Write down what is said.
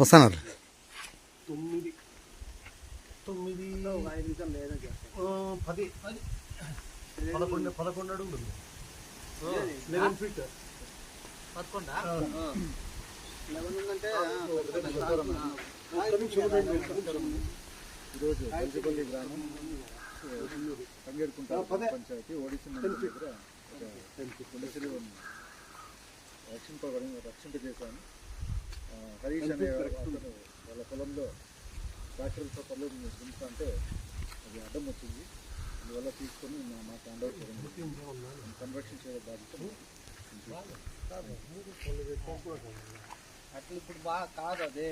వస్తున్నారు తొమ్మిది తొమ్మిది పది పదకొండు? పదకొండు? అడుగులు లెవెన్ ఫీట్ పదకొండా? ఈరోజు పంచపల్లి గ్రామం తంగేడుకుంట పంచాయతీ ఒడిశా మండలం దగ్గర ఒక పులిసిలు రక్షింప రక్షింపజేశాను ఆ, హరీష్ అనే వాళ్ళ పొలంలో ట్రాక్టర్తో పొలం దుంపుతా అంటే అది అడ్డం వచ్చింది అందువల్ల తీసుకొని మా- మాకు అండర్ సంరక్షించే బాధ్యత అట్లా ఇప్పుడు బాగా కాదు అదే.